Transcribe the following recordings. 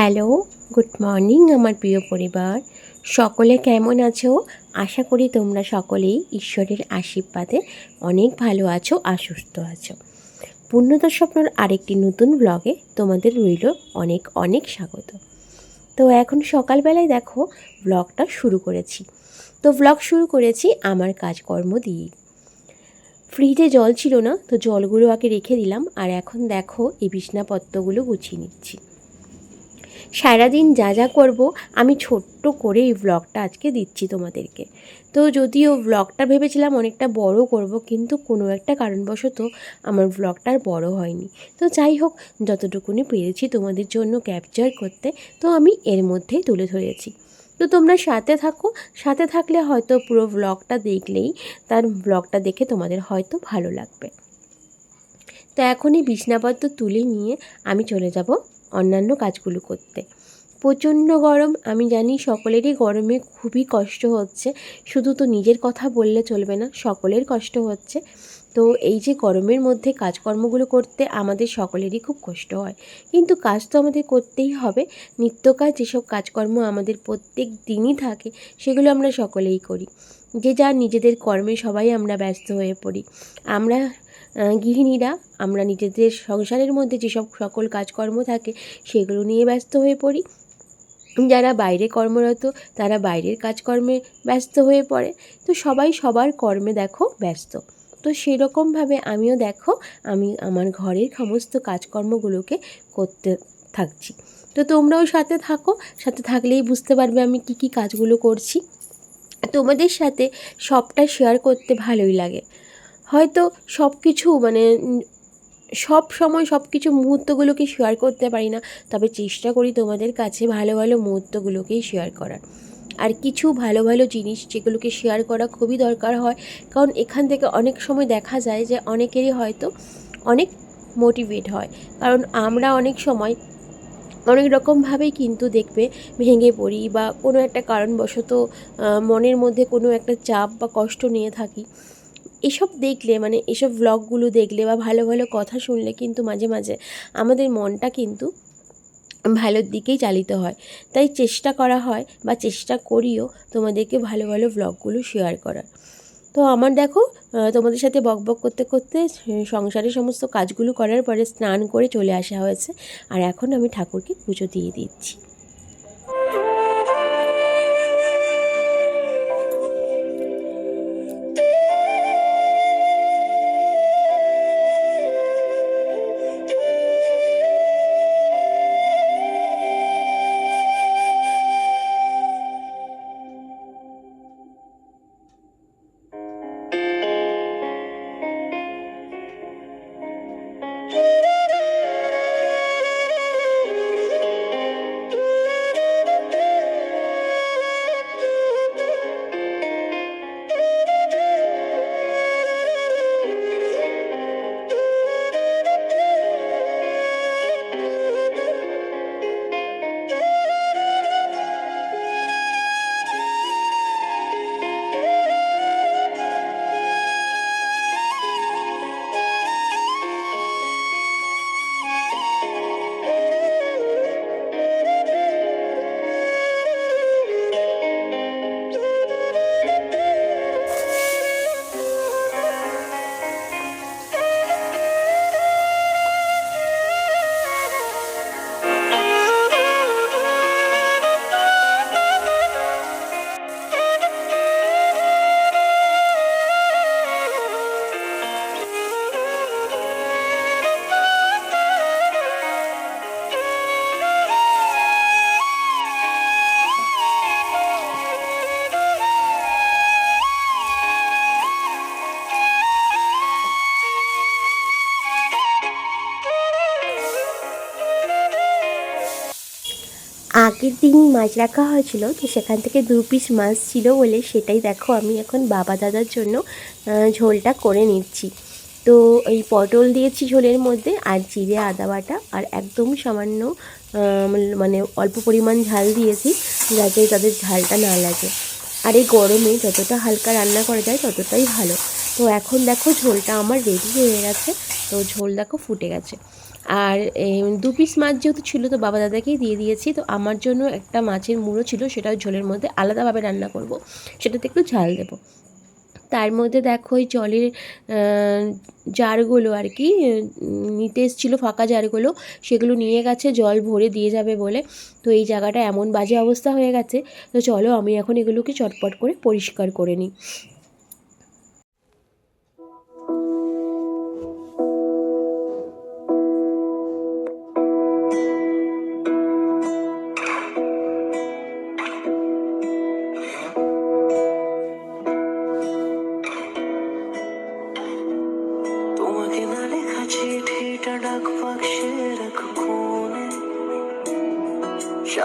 Hello, good morning আমার প্রিয় পরিবার। সকলে কেমন আছো? আশা করি তোমরা সকলেই ঈশ্বরের আশীর্বাদে অনেক ভালো আছো আর সুস্থ আছো। পূর্ণতা স্বপ্নর আরেকটি নতুন ব্লগে তোমাদের রইল অনেক অনেক স্বাগত। তো এখন সকালবেলায় দেখো ব্লগটা শুরু করেছি। তো ব্লগ শুরু করেছি আমার কাজকর্ম দিয়ে ফ্রিজে জল ছিল না, তো জলগুলো আগে রেখে দিলাম আর এখন দেখো এই বিছনাপত্রগুলো গুছিয়ে নিচ্ছি। সারাদিন যা যা করব, আমি ছোট্ট করে এই ব্লগটা আজকে দিচ্ছি তোমাদেরকে। তো যদিও ব্লগটা ভেবেছিলাম অনেকটা বড় করব, কিন্তু কোনো একটা কারণবশত আমার ব্লগটা আর বড় হয়নি। তো যাই হোক, যতটুকুনি পেরেছি তোমাদের জন্য ক্যাপচার করতে, তো আমি এর মধ্যেই তুলে ধরেছি। তো তোমরা সাথে থাকো, সাথে থাকলে হয়তো পুরো ব্লগটা দেখলেই তার ব্লগটা দেখে তোমাদের হয়তো ভালো লাগবে। তো এখন এই বিছনাপত্র তুলে নিয়ে আমি চলে যাব। অন্যান্য কাজগুলো করতে। প্রচণ্ড গরম, আমি জানি সকলেরই গরমে খুবই কষ্ট হচ্ছে। শুধু তো নিজের কথা বললে চলবে না, সকলের কষ্ট হচ্ছে। তো এই যে গরমের মধ্যে কাজকর্মগুলো করতে আমাদের সকলেরই খুব কষ্ট হয়। কিন্তু কাজ তো আমাদের করতেই হবে। নিত্য কাজ যেসব কাজকর্ম আমাদের প্রত্যেক দিনই থাকে, সেগুলো আমরা সকলেই করি। যে যা নিজেদের কর্মে সবাই আমরা ব্যস্ত হয়ে পড়ি। আমরা গৃহিণীরা, আমরা নিজেদের সংসারের মধ্যে যেসব সকল কাজকর্ম থাকে, সেগুলো নিয়ে ব্যস্ত হয়ে পড়ি। যারা বাইরে কর্মরত, তারা বাইরের কাজকর্মে ব্যস্ত হয়ে পড়ে। তো সবাই সবার কর্মে দেখো ব্যস্ত। তো সেরকমভাবে আমিও দেখো, আমি আমার ঘরের সমস্ত কাজকর্মগুলোকে করতে থাকছি। তো তোমরাও সাথে থাকো, সাথে থাকলেই বুঝতে পারবে আমি কি কি কাজগুলো করছি। তোমাদের সাথে সবটা শেয়ার করতে ভালোই লাগে। হয়তো সব কিছু মানে সব সময় সব কিছু মুহূর্তগুলোকে শেয়ার করতে পারি না। তবে চেষ্টা করি তোমাদের কাছে ভালো ভালো মুহূর্তগুলোকেই শেয়ার করার। আর কিছু ভালো ভালো জিনিস যেগুলোকে শেয়ার করা খুবই দরকার হয়। কারণ এখান থেকে অনেক সময় দেখা যায় যে অনেকেরই হয়তো অনেক মোটিভেট হয়। কারণ আমরা অনেক সময় অনেক রকমভাবেই কিন্তু দেখবে ভেঙে পড়ি বা কোনো একটা কারণবশত মনের মধ্যে কোনো একটা চাপ বা কষ্ট নিয়ে থাকি। এসব দেখলে মানে এসব ভ্লগগুলো দেখলে বা ভালো ভালো কথা শুনলে কিন্তু মাঝে মাঝে আমাদের মনটা কিন্তু ভালোর দিকেই চালিত হয়। তাই চেষ্টা করা হয় বা চেষ্টা করিও তোমাদেরকে ভালো ভালো ভ্লগগুলো শেয়ার করার। তো আমার দেখো তোমাদের সাথে বক বক করতে করতে সংসারের সমস্ত কাজগুলো করার পরে স্নান করে চলে আসা হয়েছে। আর এখন আমি ঠাকুরকে পুজো দিয়ে দিচ্ছি। আগের দিন মাছ রাখা হয়েছিল, তো সেখান থেকে দু পিস মাছ ছিল বলে সেটাই দেখো আমি এখন বাবা দাদার জন্য ঝোলটা করে নিচ্ছি। তো এই পটল দিয়েছি ঝোলের মধ্যে আর জিরে, আদা বাটা আর একদম সামান্য মানে অল্প পরিমাণ ঝাল দিয়েছি যাতে তাদের ঝালটা না লাগে। আর এই গরমে যতটা হালকা রান্না করা যায় ততটাই ভালো। তো এখন দেখো ঝোলটা আমার রেডি হয়ে গেছে, তো ঝোল দেখো ফুটে গেছে। আর দু পিস মাছ যেহেতু ছিল তো বাবা দাদাকেই দিয়ে দিয়েছি, তো আমার জন্য একটা মাছের মুড়ো ছিল সেটাও ঝোলের মধ্যে আলাদাভাবে রান্না করব। সেটাতে একটু ঝাল দেবো। তার মধ্যে দেখো ওই জলের জারগুলো আর কি নিতে এসেছিল ফাঁকা জারগুলো, সেগুলো নিয়ে গেছে, জল ভরে দিয়ে যাবে বলে। তো এই জায়গাটা এমন বাজে অবস্থা হয়ে গেছে, তো চলো আমি এখন এগুলোকে চটপট করে পরিষ্কার করে নিই।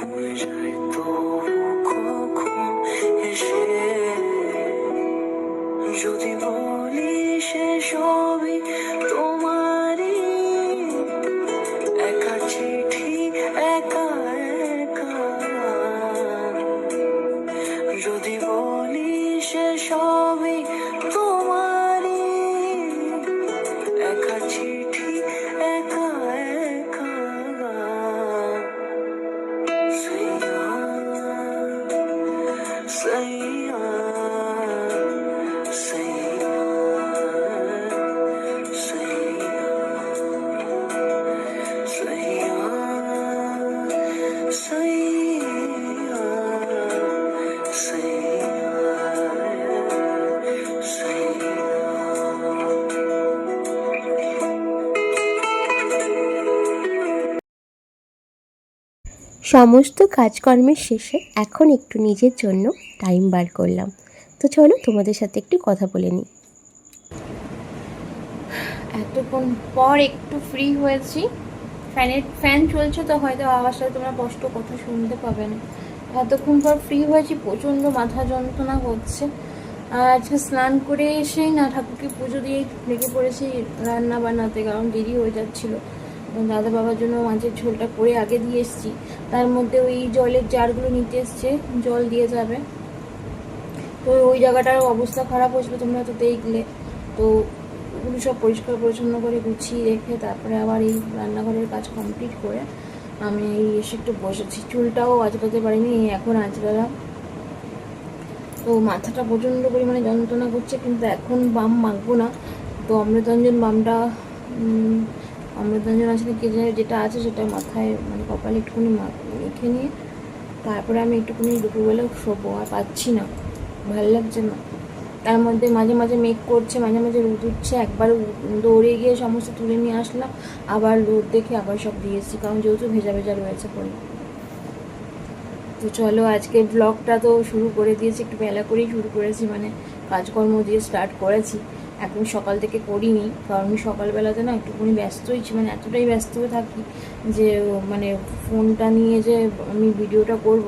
We. সমস্ত কাজকর্মের শেষে এখন একটু নিজের জন্য টাইম বার করলাম। তো চলো তোমাদের সাথে একটু কথা বলে নিই। এতক্ষণ পর একটু ফ্রি হয়েছি। ফ্যানের ফ্যান চলছে তো, হয়তো আওয়াজটা তোমরা স্পষ্ট কথা শুনতে পাবে না। এতক্ষণ পর ফ্রি হয়েছি, প্রচণ্ড মাথা যন্ত্রণা হচ্ছে। আজকে স্নান করে এসেই না ঠাকুরকে পুজো দিয়ে লেগে পড়েছি রান্না বান্নাতে, কারণ দেরি হয়ে যাচ্ছিল। দাদা বাবার জন্য মাছের ঝোলটা করে আগে দিয়ে এসেছি। তার মধ্যে ওই জলের জারগুলো নিতে এসছে, জল দিয়ে যাবে। তো ওই জায়গাটার অবস্থা খারাপ হয়েছিল তোমরা তো দেখলে। তো ওগুলো সব পরিষ্কার পরিচ্ছন্ন করে গুছিয়ে রেখে তারপরে আবার এই রান্নাঘরের কাজ কমপ্লিট করে আমি এসে একটু বসেছি। চুলটাও আঁচড়াতে পারিনি এখন আঁচড়ালাম। তো মাথাটা প্রচণ্ড পরিমাণে যন্ত্রণা করছে, কিন্তু এখন বাম মাখবো না। তো অমৃতঞ্জন বামটা অমৃতঞ্জন আসলে কে জানে যেটা আছে সেটা মাথায় মানে কপালে একটুখানি মেখে নিয়ে তারপরে আমি একটুখানি দুপুরবেলা শোবো, আর পাচ্ছি না। ভালো লাগছে না। তার মধ্যে মাঝে মাঝে মেঘ করছে, মাঝে মাঝে রোদ উঠছে, একবার দৌড়ে গিয়ে সমস্ত তুলে নিয়ে আসলাম, আবার রোদ দেখে আবার সব দিয়ে এসেছি, কারণ যেহেতু ভেজা ভেজা রয়েছে পরে। তো চলো আজকে ব্লগটা তো শুরু করে দিয়েছি, একটু বেলা করেই শুরু করেছি মানে কাজকর্ম দিয়ে স্টার্ট করেছি। এখন সকাল থেকে করিনি কারণ আমি সকালবেলাতে না একটুখানি ব্যস্তই মানে এতটাই ব্যস্ত হয়ে থাকি যে মানে ফোনটা নিয়ে যে আমি ভিডিওটা করব,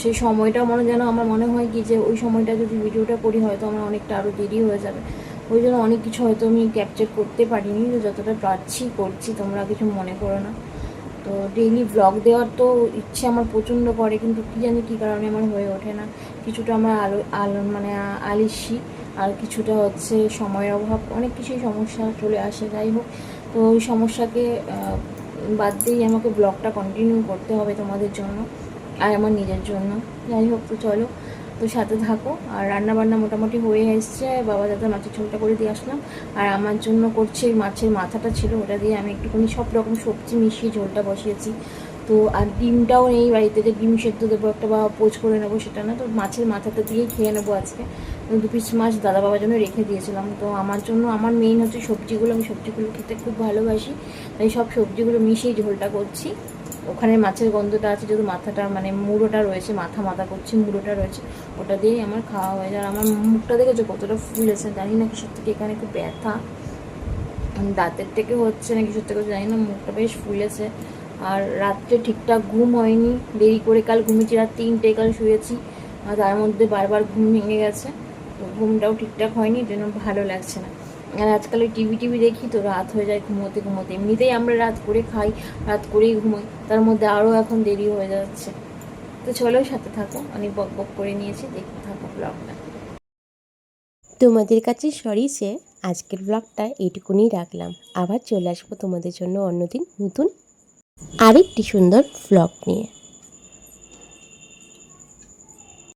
সেই সময়টা মনে যেন আমার মনে হয় কি যে, ওই সময়টা যদি ভিডিওটা করি হয়তো আমার অনেকটা আরও দেরি হয়ে যাবে। ওই জন্য অনেক কিছু হয়তো আমি ক্যাপচার করতে পারিনি যতটা পারছি করছি, তোমরা কিছু মনে করো না। তো ডেইলি ব্লগ দেওয়ার তো ইচ্ছে আমার প্রচণ্ড করে, কিন্তু কী জানি কী কারণে আমার হয়ে ওঠে না। কিছুটা আমার আলো আলো মানে আলিসি। আর কিছুটা হচ্ছে সময়ের অভাব, অনেক কিছুই সমস্যা চলে আসে, যাই হোক। তো ওই সমস্যাকে বাদ দিয়েই আমাকে ব্লগটা কন্টিনিউ করতে হবে তোমাদের জন্য আর আমার নিজের জন্য। যাই হোক, তো চলো, তো সাথে থাকো। আর রান্না বান্না মোটামুটি হয়ে এসছে, বাবা দাদা মাছের ঝোলটা করে দিয়ে আসলাম। আর আমার জন্য করছে মাছের মাথাটা ছিল, ওটা দিয়ে আমি একটুখানি সব রকম সবজি মিশিয়ে ঝোলটা বসিয়েছি। তো আর ডিমটাও নেই বাড়িতে, যে ডিম সেদ্ধ দেবো একটা বা পোচ করে নেব সেটা না, তো মাছের মাথাটা দিয়েই খেয়ে নেব আজকে। দু পিস মাছ দাদা বাবার জন্য রেখে দিয়েছিলাম। তো আমার জন্য, আমার মেইন হচ্ছে সবজিগুলো, আমি সবজিগুলো খেতে খুব ভালোবাসি। তাই সব সবজিগুলো মিশিয়ে ঝোলটা করছি। ওখানে মাছের গন্ধটা আছে, যেহেতু মাথাটা মানে মুড়োটা রয়েছে, মাথা মাথা করছি, মুড়োটা রয়েছে। ওটা দিয়েই আমার খাওয়া হয়ে যায়। আমার মুখটা দেখেছ কতটা ফুলেছে জানি না কিসের থেকে এখানে খুব ব্যথা। দাঁতের থেকে হচ্ছে না কিছুর থেকে জানি না, মুখটা বেশ ফুলেছে আর রাত্রে ঠিকঠাক ঘুম হয়নি। দেরি করে কাল ঘুমিয়েছি, রাত তিনটে কাল শুয়েছি। আর তার মধ্যে বারবার ঘুম ভেঙে গেছে। তো ঘুমটাও ঠিকঠাক হয়নি জন্য ভালো লাগছে না। আর আজকাল ওই টিভি টিভি দেখি তো রাত হয়ে যায় ঘুমোতে ঘুমোতে। এমনিতেই আমরা রাত করে খাই, রাত করেই ঘুমোই। তার মধ্যে আরও এখন দেরি হয়ে যাচ্ছে। তো চলো সাথে থাকো, অনেক বক বক করে নিয়েছি, দেখতে থাকো ব্লগটা। তোমাদের কাছে সরি সে আজকের ব্লগটা এইটুকুনি রাখলাম। আবার চলে আসব তোমাদের জন্য অন্যদিন নতুন আরেকটি সুন্দর ফ্লগ নিয়ে।